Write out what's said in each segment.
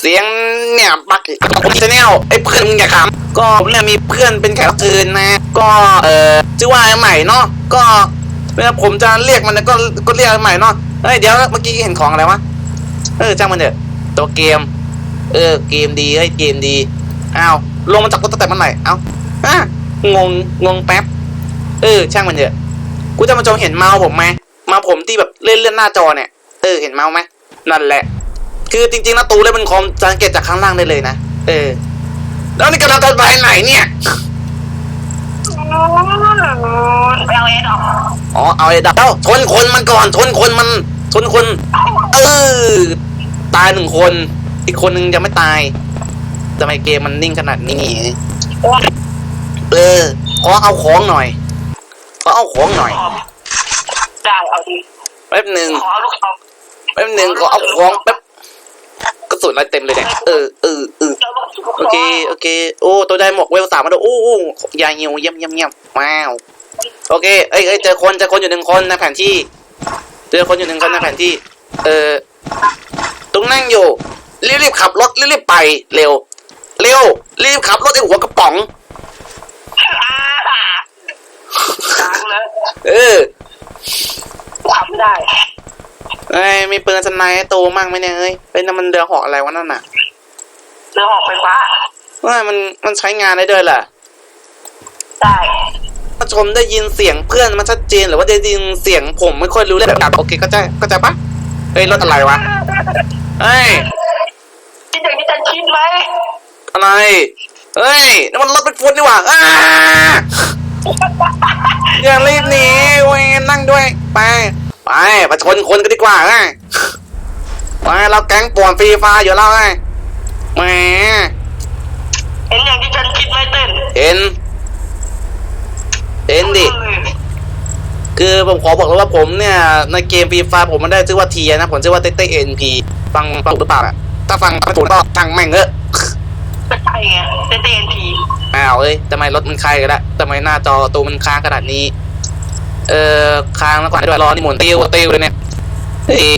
เสียงเนี่ยปักผมชแนลไอ้เพื่อนอย่าขำก็ผมเนี่ยมีเพื่อนเป็นแขกรับเชิญนะ ก็เออชื่อว่าไอ้ใหม่เนาะก็เวลาผมจะเรียกมันก็ก็เรียกไอ้ใหม่เนาะเฮ้ยเดี๋ยวเมื่อกี้เห็นของอะไรวะเออจ้างมันเถอะตัวเกม เออเกมดีเฮ้ยเกมดีอ้าวลงมาจากรถตั้งแต่เมื่อไหร่เอ้าอะงงงงแป๊บเออช่างมันเถอะกูจะมาจงเห็นเมาส์ผมไหมมาผมที่แบบเลื่อนเลื่อนหน้าจอเนี่ยเออเห็นเมาส์ไหมนั่นแหละ คือจริงๆนะตูเล่นเป็นคอมสังเกตจากข้างล่างได้เลยนะ เออ แล้วนี่กำลังจะไปไหนเนี่ยไปเอาเอ็ดออกอ๋อ เอาไอ้ดับเอ้าชนคนมันก่อนชนคนมันชนคน เออ ตายหนึ่งคน อีกคนนึงยังไม่ตาย ทำไมเกมมันนิ่งขนาดนี้ เออ ขอเอาของหน่อย ขอเอาของหน่อย ได้เอาดีแป๊บหนึ่งขอลูกซองแป๊บหนึ่งขอเอาของแป๊บกระ สุนอะไรเต็มเลยเนี่ยเออเออเออเจอลูกโอเคโอเค โอ้ตัวได้หมวกเวลสามมาดูโอ้โอ้ยาเหี่ยวเยี่ยมเยี่ยมเยี่ยมว้าวโอเคเอ้ยเอ้ยเจอคนเจอคนอยู่หนึ่งคนในแผนที่ เจอคนอยู่หนึ่งคนในแผนที่ เออตรงนั่งอยู่รีบรีบขับรถรีบรีบไปเร็ว เร็ว รีบขับรถไอหัวกระป๋องอ่าดังเลยเออทำไม่ได้ เอ้ยมีปืนสไนป์โตมั่งไหมเนี่ยเอ้ยเอ้ยนั่นมันเรือเหาะอะไรวะนั่นน่ะเรื่องออกไฟฟ้าเอ้ยมันมันใช้งานได้ด้วยเหรอได้ผู้ชมได้ยินเสียงเพื่อนมันชัดเจนหรือว่าได้ยินเสียงผมไม่ค่อยรู้เรื่องแบบโอเคก็จะก็จะปะเฮ้ยรถอะไรวะเฮ้ยคิดอย่างที่ฉันคิดไหมอะไรเฮ้ยนั่นมันรถเป็นฟุตนี่หว่าอ้าอย่ารีบหนีเว้ยนั่งด้วยไป ไปไปชนคนกันดีกว่าไงไปเราแก๊งป่วนฟรีไฟาอยู่แล้วไงแหมเห็นอย่างที่ฉันคิดไหมเต้นเห็นเห็นดิ คือผมขอบอกเลยว่าผมเนี่ย ในเกมฟรีไฟผมมันได้ชื่อว่าเทียนะ ผมชื่อว่าเต้เต้เอ็นพีฟังฟังหรือเปล่าอะถ้าฟังไม่ถูกก็ช่างแม่งเออะไม่ใช่ไงเต้นเต้นทีอ้าวเอ้ยทำไมรถมันค้างกันละทำไมหน้าจอตัวมันค้างขนาดนี้ เออค้างแล้วก่อนด้วยรอนี่หมุนติ้วติ้วเลยเนี่ยเฮ้ย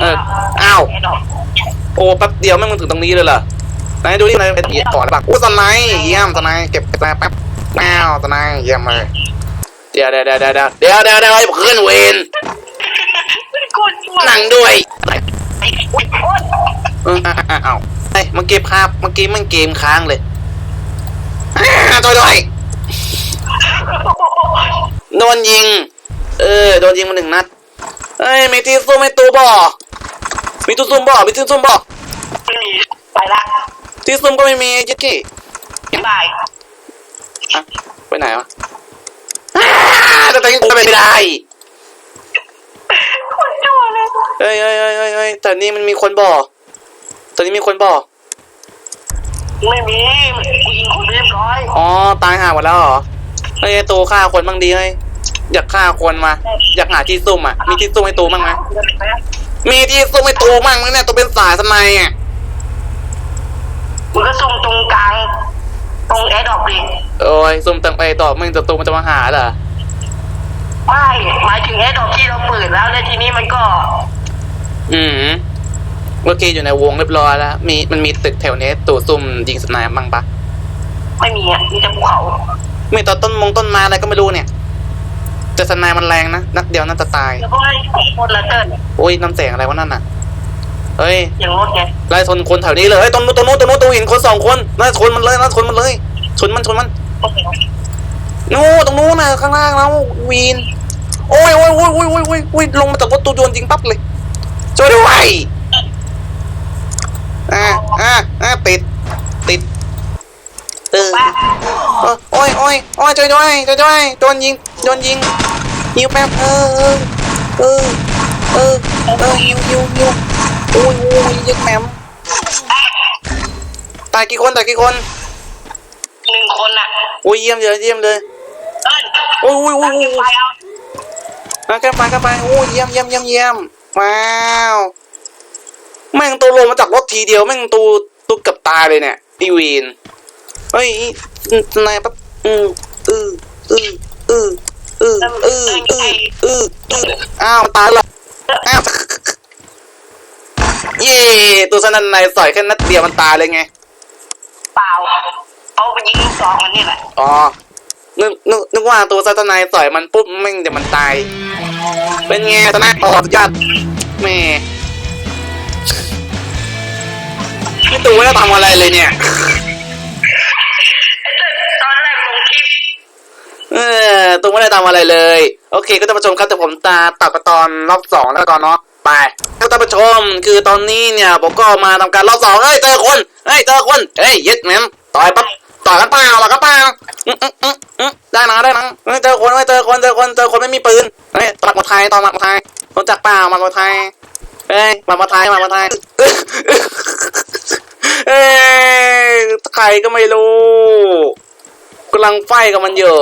เอออ้าวโอ้แป๊บเดียวแม่งมันถึงตรงนี้เลยเหรอไหนดูนี่ไหนเป็นเอียก่อนหรือเปล่าอู้สไนด์เยี่ยมสไนด์เก็บสไนด์แป๊บแมวสไนด์เยี่ยมเลยเดี๋ยวเดี๋ยวเดี๋ยวเดี๋ยวเดี๋ยวเดี๋ยวเดี๋ยวไอ้เพื่อนเวนโคตรชั่วนั่งด้วยไอ้โคตรโคตรเอออ้าวเฮ้มื่อกี้ภาพเมื่อกี้มันเกมค้างเลยอ่าตัวด้วย โดนยิง เออ โดนยิงมาหนึ่งนัดเฮ้ยมีที่ซุ่มไม่ตัวบ่อมีที่ซุ่มบ่อมีที่ซุ่มบ่อไม่มีไปละที่ซุ่มก็ไม่มีจิ๊กกี้บายอะไปไหนวะอ่าแต่ตอนนี้กูไปไม่ได้โคตรชั่วเลยเฮ้ยเฮ้ยเฮ้ยเฮ้ยเฮ้ยแต่นี่มันมีคนบ่อตอนนี้มีคนบ่อไม่มีกูยิงคนเรียบร้อย อ๋อ ตายห่าหมดแล้วเหรอเฮ้ยไอ้ตัวฆ่าคนบ้างดีเฮ้ย อยากฆ่าคนมา อยากหาที่ซุ่มอะ มีที่ซุ่มให้ตูบ้างไหมมีที่ซุ่มให้ตูบ้างไหมเนี่ยตัวเป็นสายสมัยอะมึงก็ซุ่มตรงกลางตรงแอร์ดรอปดิโอ้ยซุ่มตังไปต่อมึงจะตูมันจะมาหาเหรอไม่หมายถึงแอร์ดรอปที่เราเปิดแล้วในทีนี้มันก็ อืมเมื่อกี้อยู่ในวงเรียบร้อยแล้ว มีมันมีตึกแถวนี้ตู่ซุ่มยิงสนายบ้างปะไม่มีอะมีแต่ภูเขามีแต่ต้นมงต้นไม้อะไรก็ไม่รู้เนี่ย แต่สนายมันแรงนะนัดเดียวน่าจะตายแล้วก็ไอ้ของคนละเติ้ลโอ้ยน้ำแสงอะไรวะนั่นน่ะเฮ้ยอย่างรถไงไล่ชนคนแถวนี้เลยเฮ้ยตรงนู้นตรงนู้นตรงนู้นตรงเห็นคนสองคนไล่ชนมันเลยไล่ชนมันเลยชนมันชนมันนู้นตรงนู้นน่ะข้างล่างแล้ววีนโอ้ยโอ้ยโอ้ยโอ้ยโอ้ยโอ้ยโอ้ยลงมาจากรถตัวโยนยิงปั๊บเลยช่วยด้วยอ่าอ่าอ่าติดติดเออเออโอ้ยโอ้ยโอ้ยช่วยด้วยช่วยด้วยโดนยิงโดนยิง ยิวแป๊บเออเออเออเออยิวยิวยิวโอ้ยโอ้ยยิงแหมมตายกี่คนตายกี่คนหนึ่งคนน่ะโอ้ยเยี่ยมเลยเยี่ยมเลยเติ้ลโอ้ยโอ้ยโอ้ยโอ้ยไฟเอามากันไปกันไปโอ้ยเยี่ยมเยี่ยมเยี่ยมเยี่ยมว้าวแม่งตัวลงมาจากรถทีเดียวแม่งตัวตุกกับตายเลยเนี่ยอีวีนเฮ้ยนายปั๊บอืออืออืออือ อืออืออืออือออ้าวตายและอ้าวเย่ตัวสนันในสอยแค่นัดเดียวมันตายเลยไง เปล่าเอาไปยิงลูกซองมันนี่แหละอ๋อนึกนึกนึกว่าตัวซัตนายสอยมันปุ๊บแม่งเดี๋ยวมันตาย เป็นไงตอนนั้นออกยัดแม่พี่ตูไม่ได้ทำอะไรเลยเนี่ย ตอนแรกลงคลิป เออตูไม่ได้ทำอะไรเลย โอเค ก็ท่านผู้ชมครับแต่ผมตาตัดไปตอนรอบสองแล้วก่อนเนาะไปครับท่านผู้ชมคือตอนนี้เนี่ยผมก็มาทำการรอบสองเฮ้ยเจอคนเฮ้ยเจอคนเฮ้ยยึดแมมต่อยปั๊บต่อยกันเปล่าต่อกันเปล่าได้นะได้นะเฮ้ยเจอคนเฮ้ยเจอคนเจอคนเจอคนไม่มีปืนเฮ้ยต่อยมาไทยตอยมาไทยรู้จักเปล่ามาไทยเฮ้ยมามาไทยมามาไทยเฮ้ยใครก็ไม่รู้ กำลังไฟกับมันอยู่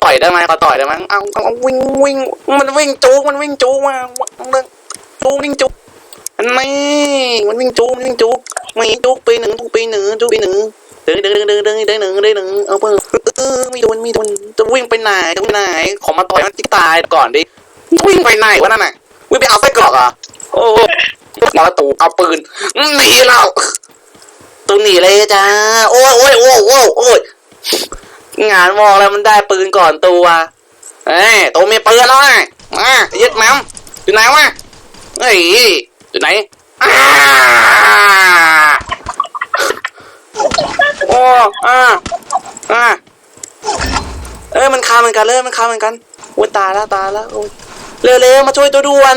ต่อยได้ไหมขอต่อยได้ไหมเอาเอาวิ่งวิ่งมันวิ่งจูมันวิ่งจูมาเรื่องจูวิ่งจูกอันนี้มันวิ่งจูกมันวิ่งจูไม่จูปีหนึ่งจูปีหนึ่งจูปีหนึ่งเดินเดินเดินเดินเดินเดินหนึ่งเดินหนึ่งเอาเพิ่มเออไม่โดนไม่โดนจะวิ่งไปไหนจะวิ่งไปไหนขอมาต่อยมันที่ตายก่อนดิวิ่งไปไหนวะนั่นน่ะวิ่งไปเอาไส้กรอกอะโอ้โหมาแล้วตูเอาปืนหนีเราตูหนีเลยจ้าโอ้ยโอ้ยโอ้ยโอ้ย งานมองแล้วมันได้ปืนก่อนตัวเอ้ยตัวมีปืนแล้วไงมายึดแมมอยู่ไหนวะเฮ้ยอยู่ไหนอ้าโอ้อ่าอ่าเอ้ยมันคาเหมือนกันเลยมันคาเหมือนกันโอ้ยตายแล้วตายแล้วโอ้ยเร็วๆมาช่วยตัวด่วน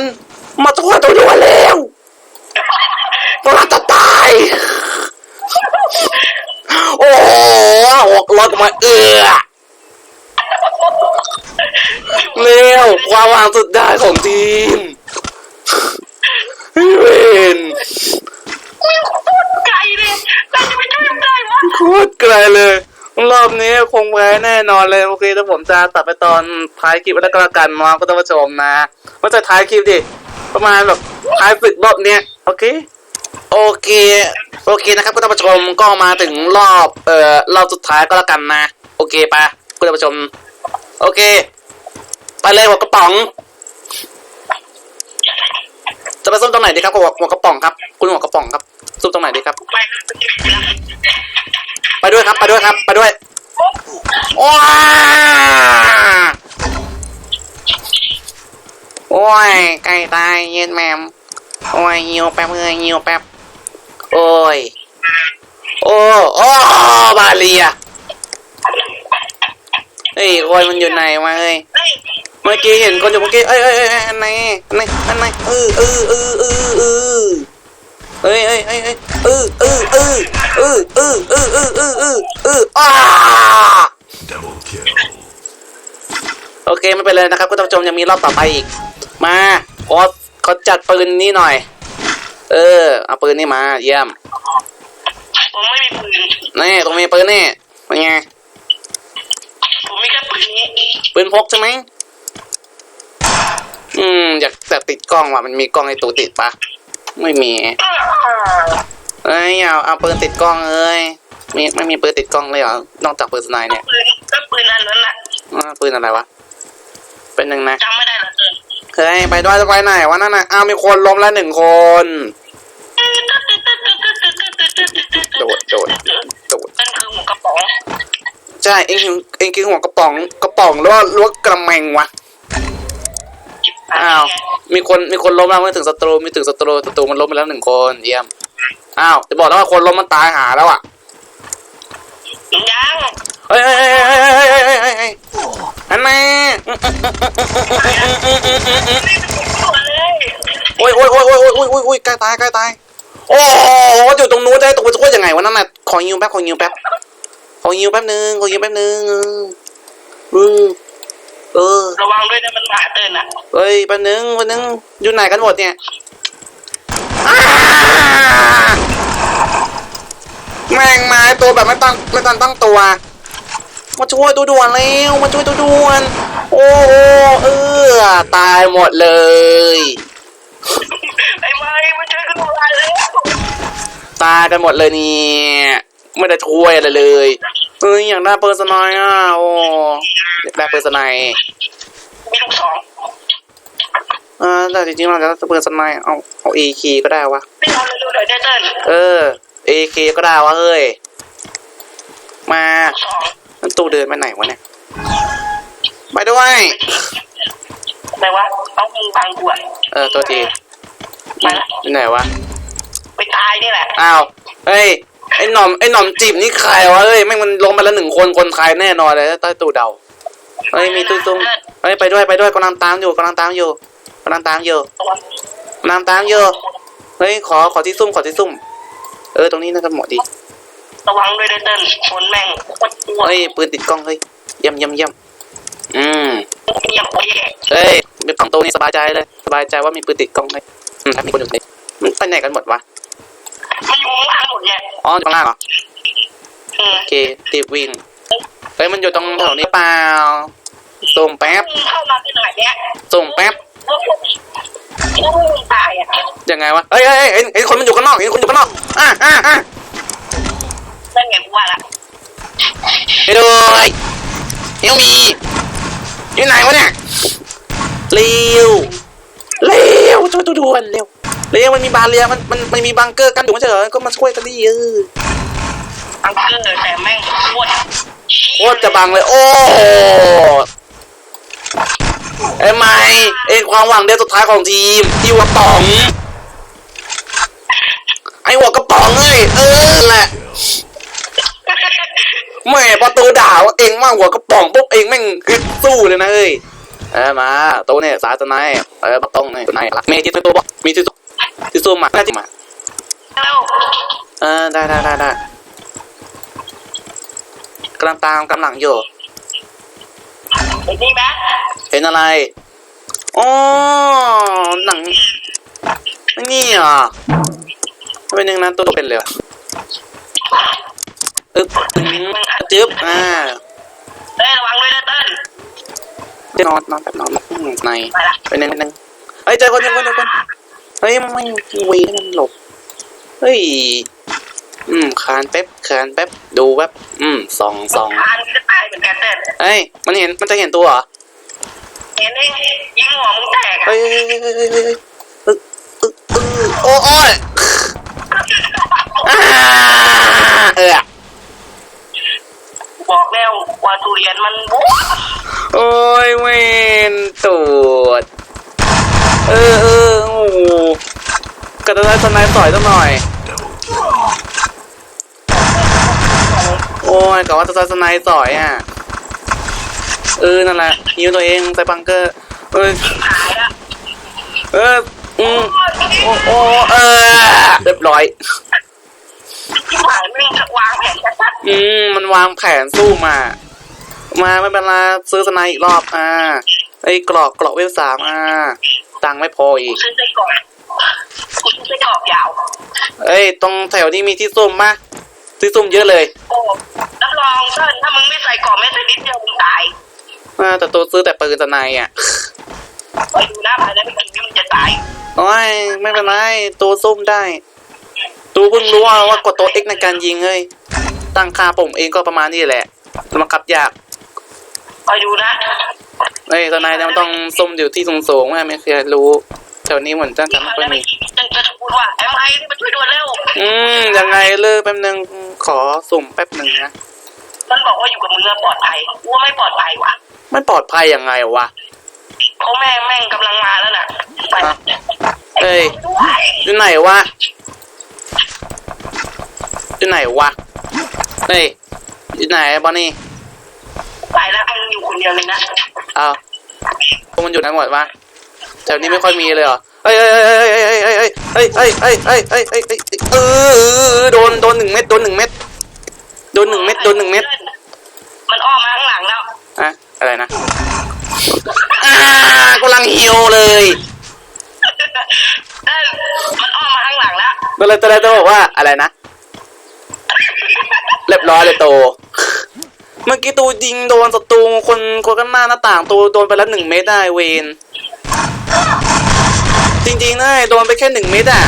มาช่วยตัวด่วนเร็วเราจะตาย โอ้โหออกรถมาเอือเร็วความหวังสุดได้ของทีมเวนไกลเลยเราจะไปช่วยมันได้วะโคตรไกลเลย รอบนี้คงแพ้แน่นอนเลยโอเคถ้าผมจะตัดไปตอนท้ายคลิปแล้วก็แล้วกันเนาะก็ต้องมาชมนะว่าจะท้ายคลิปดิประมาณแบบท้ายฝึกรอบเนี้ยโอเค โอเค โอเคนะครับคุณผู้ชมก็มาถึงรอบ เอ่อรอบสุดท้ายก็แล้วกันนะ โอเคปะคุณผู้ชม โอเค ไปเลยหัวกระป๋อง จะไปซุ่มตรงไหนดีครับหัวหัวกระป๋องครับ คุณหัวกระป๋องครับซุ่มตรงไหนดีครับ ไปด้วยครับ ไปด้วยครับ ไปด้วยว้าโอ้ยไก่ตายเย็นแมมโอ้ยเหี่ยวแป๊บเลยเหี่ยวแป๊บ โอ้ย โอ้ โอ้ บาเลียเฮ้ยคนมันอยู่ไหนวะเฮ้ย เมื่อกี้เห็นคนอยู่เมื่อกี้เอ้ยเอ้ยเอ้ยเอ้ยอันไหนอันไหนอันไหนเออเออเออเออเออเอ้ยเอ้ยเอ้ยเอ้ยเออเออเออเออเออเออเออเออเออเอออ้า Double kill. โอเคไม่เป็นไรนะครับคุณผู้ชมยังมีรอบต่อไปอีก มาขอขอจัดปืนนี้หน่อย เออ เอาปืนนี้มา เยี่ยม ผมไม่มีปืน นี่ตรงนี้ปืนนี่เป็นไง ผมมีแค่ปืนนี้ปืนพกใช่ไหม อืม อยากแต่ติดกล้องว่ะ มันมีกล้องในตัวติดปะ ไม่มี เอ้ยเอาเอาปืนติดกล้องเอ้ยมีไม่มีปืนติดกล้องเลยเหรอ นอกจากปืนสไนเนี่ยปืนก็ปืนอันนั้นน่ะอ่าปืนอะไรวะ เป็นหนึ่งนะ จำไม่ได้ละเกิน เฮ้ยไปด้วยจะไปไหนวะนั่นน่ะอ้าวมีคนล้มแล้วหนึ่งคน ดโดดโดดนั่นคือหัวกระป๋องใช่เองเองคือหัวกระป๋องกระป๋องล้วล้วกระแมงวะอ้าวมีคนมีคนล้มแล้วไม่ถึงสตรูมีถึงสตรูสตรูมันล้มไปแล้วหนึ่งคนเยี่ยมอ้าวจะบอกแล้วว่าคนล้มมันตายหาแล้วอะยังเฮ้ยเฮ้ยเฮ้ยเฮ้ยเฮ้ยเฮ้ยเฮ้ยอันแม่โอ้ยโอ้ยโอ้ยโอ้ยโอ้ยโอ้ยใกล้ตายใกล้ตาย โอ้โหอยู่ตรงนู้นจะให้ตกไปช่วยยังไงวะนั่นน่ะขอยิวแป๊บขอยิวแป๊บขอยิวแป๊บนึงขอยิวแป๊บนึงอืมเออ ระวังด้วยนะมันหมาเตือนอะเฮ้ยแป๊บนึงแป๊บนึงอยู่ไหนกันหมดเนี่ยแม่งมาตัวแบบไม่ตั้งไม่ตั้งตั้งตัว มาช่วยตัวด่วนเร็วมาช่วยตัวด่วน โอ้เออตายหมดเลย ตายกันหมดเลยเนี่ยไม่ได้ช่วยอะไรเลยเอ้ยอยากได้เปอร์สไนด์อะโอ้อยากได้เปอร์สไนด์มีลูกสองเออแต่จริงๆเราจะเปิดสไนด์เอาเอาเอคก็ได้วะไม่เอาเร็วๆเดี๋ยวเติ้ลเออเอคก็ได้วะเฮ้ยมาสองนั่นตู้เดินไปไหนวะเนี่ยไปด้วยแปลว่าต้องมึงบังกวนเออตัวที ไปละอยู่ไหนวะ ไปตายนี่แหละอ้าว เฮ้ย ไอ้หน่อม ไอ้หน่อมจีบนี่ใครวะเฮ้ยแม่งมันลงไปแล้วหนึ่งคน คนใครแน่นอนเลยใต้ตู้เดา เฮ้ย มีตู้ซุ้มเฮ้ย ไปด้วย ไปด้วยกำลังตามอยู่กำลังตามอยู่กำลังตามอยู่ระวังกำลังตามอยู่ เฮ้ย ขอ ขอที่ซุ่ม ขอที่ซุ่ม เออ ตรงนี้น่าจะเหมาะดี ระวังด้วยเติ้ลฝนแม่งโคตรปวดเฮ้ย ปืนติดกล้อง เฮ้ยเยี่ยมเยี่ยมเยี่ยมอืมเยี่ยมโอ้ยเฮ้ยเป็นฝั่งตัวนี้สบายใจเลย สบายใจว่ามีปืนติดกล้องเลย อืมถ้ามีคนอยู่ในมันไปไหนกันหมดวะมันอยู่ข้างล่างหมดไงอ๋ออยู่ข้างล่างเหรออืมโอเคตีบวิ่งเฮ้ยมันอยู่ตรงแถวนี้เปล่าส่งแป๊บมึงเข้ามาที่ไหนเนี่ยส่งแป๊บพวกพวกมึงตายอะยังไงวะเฮ้ยเฮ้ยเฮ้ยเห็นเห็นคนมันอยู่ข้างนอกเห็นคนอยู่ข้างนอกอะอะอะนั่นไงกูว่าละไปด้วยเฮลมีอยู่ไหนวะเนี่ยเร็วเร็ วช่วยตัวด่วนเร็วเร็วมันมีบาเรียมันมันมันมีบังเกอร์กันอยู่ไม่ใช่เหรอก็มาช่วยกันดิเอออังเกอร์แต่แม่งโคตรโคตรจะบังเลย โอ้โหไอ้ไม่เองความหวังเดียวสุดท้ายของทีมที่หัวป๋องไอ้หัวกระป๋องเอ้ยเออแหละแม่พอตัวด่าว่าเองมากหัวกระป๋องปุ๊บเองแม่งคือสู้เลยนะเอ้ย เออมาตัวเนี่ยสายตัวไหนายเออบักต้องเนี่ยนายละมีที่ตัวบอกมีที่ตัวที่สู้มาหน้าที่มาเออได้ได้ได้ได้กำลังตามกำลังอยู่ไอ้นี่ไหมเห็นอะไรอ๋อหนังนี่อะเป็นยังนั้นตัวเป็นเลยอะอึ๊บอืมจึ๊บอ่าเฮ้ยระวังด้วยนะเติ้ ลเดี๋ยวนอนนอนแบบนอนอืมในไปละไปหนึ่งหนึ่งเฮ้ยเจอคนเจอคนเจอคนเฮ้ยไม่วีให้มันหลบเฮ้ยอืมคานแป๊บคานแป๊บดูแป๊บอืมสองสองทานจะตายเหมือนกันเติ้ลเฮ้ยมันเห็นมันจะเห็นตัวเหรอเห็นเองยิงหัวมึงแตกอะเฮ้ยเฮ้ยเฮ้ยเฮ้ยเฮ้ยเฮ้ยเฮ้ยอึ๊กอึ๊กอึ๊กโอ้โอ้ยอ่าเออบอกแล้ว ว่าทุเรียนมันบุ๊โอ้ยเวนตูดเออเออโอ้โหกระดาษสไนด์ต่อยตั้งหน่อย Double kill. โอ้ยกะว่าจะสไนด์ต่อยอะ เออ นั่นแหละยิวตัวเองใส่บังเกอร์เออหายอะเอออืมโอ้โอ้เออเรียบร้อยที่หายไม่งวางแผนชัดอืมมันวางแผนสู้มา มาไม่เป็นไรซื้อสไนด์อีกรอบอ่าไอ้กรอกกรอกเวลสามอ่าตังค์ไม่พอๆอีกูกซื้อไส้กรอกกูซื้อไส้กรอกยาวเอ้ยตรงแถวนี้มีที่ซุ่มมะที่ซุ่มเยอะเลยโอ้รับรองเติ้ลถ้ามึงไม่ใส่กรอกไม่ใส่นิดเดียวมึงตายอ่าแต่ตัวซื้อแต่ปืนสไนด์อะไปดูหน้าภายในไม่กี่วิมึงจะตายโอ้ยไม่เป็นไรตัวซุ่มได้ตัวเพิ่งรู้ว่าว่ากดตัว X ในการยิงเฮ้ยตั้งค่าผมเองก็ประมาณนี้แหละมันบังคับยาก ไปดูนะเอ้ยสไนด์เนี่ยมันต้องซุ่มอยู่ที่สูงๆไม่ไม่เคยรู้แถวนี้เหมือนจะจะไม่ค่อยมีจะจะพูดว่าแอมไอนี่มาช่วยด่วนเร็วอืมยังไงเลิกแป๊บนึงขอสุ่มแป๊บหนึ่งนะมันบอกว่าอยู่กับมึงอะปลอดภัยกูว่าไม่ปลอดภัยว่ะไม่ปลอดภัยยังไงวะเพราะแม่งแม่งกำลังมาแล้วน่ะไปอะเอ้ยด้วยอยู่ไหนวะอยู่ไหนวะเฮ้ยอยู่ไหนบอนนี่ ไปแล้วมึงอยู่คนเดียวเลยนะอ้าวพวกมันอยู่ไหนหมดวะแถวนี้ไม่ค่อยมีเลยเหรอเฮ้ยเฮ้ยเฮ้ยเฮ้ยเฮ้ยเฮ้ยเฮ้ยเฮ้ยเฮ้ยเฮ้ยเฮ้ยเฮ้ยเออโดนโดนหนึ่งเม็ดโดนหนึ่งเม็ดโดนหนึ่งเม็ดโดนหนึ่งเม็ดมันอ้อมมาข้างหลังแล้วอะอะไรนะอ่ากำลังหิวเลยเอ้ยมันอ้อมมาข้างหลังแล้วก็เลยตอนแรกต้องบอกว่าอะไรนะเรียบร้อยเลยโต เมื่อกี้ตูยิงโดนศัตรูคนคนข้างหน้าหน้าต่างตูโดนไปแล้วหนึ่งเมตรได้เวนจริงๆนะโดนไปแค่หนึ่งเมตรอะ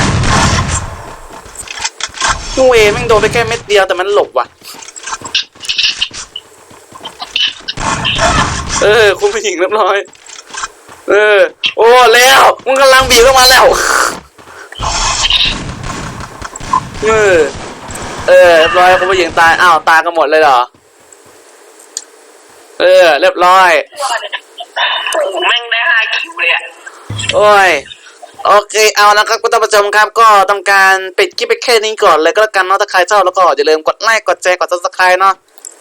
เวนแม่งโดนไปแค่เม็ดเดียวแต่มันหลบว่ะ เออ คุณผู้หญิงเรียบร้อย เออ โอ้แล้วมึงกำลังบีบเข้ามาแล้ว เออ เออเรียบร้อยคุณผู้หญิงตาย อ้าว ตายกันหมดเลยเหรอ เออ เรียบร้อยแม่งได้ห้าคิวเลยอะโอ้ย โอเค เอาแล้วครับคุณผู้ชมครับ ก็ทำการปิดคลิปไปแค่นี้ก่อนเลยก็แล้วกันเนาะ ถ้าใครชอบแล้วก็อย่าลืมกดไลค์ กดแชร์ กด subscribe เนาะ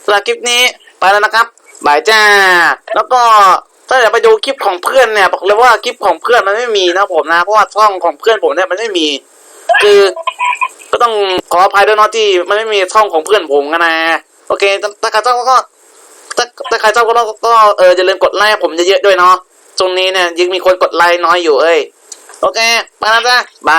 สำหรับคลิปนี้ไปแล้วนะครับบายจ้า แล้วก็ถ้าอยากไปดูคลิปของเพื่อนเนี่ยบอกเลยว่าคลิปของเพื่อนมันไม่มีนะผมนะ เพราะว่าช่องของเพื่อนผมเนี่ยมันไม่มี คือก็ต้องขออภัยด้วยเนาะที่มันไม่มีช่องของเพื่อนผมกันนะ โอเค ถ้าถ้าใครชอบก็ ถ้าถ้าใครชอบก็ก็เอออย่าลืมกดไลค์ผมเยอะๆด้วยเนาะตรงนี้เนี่ยยังมีคนกดไลค์น้อยอยู่เอ้ยโอเคไปแล้วจ้ะบาย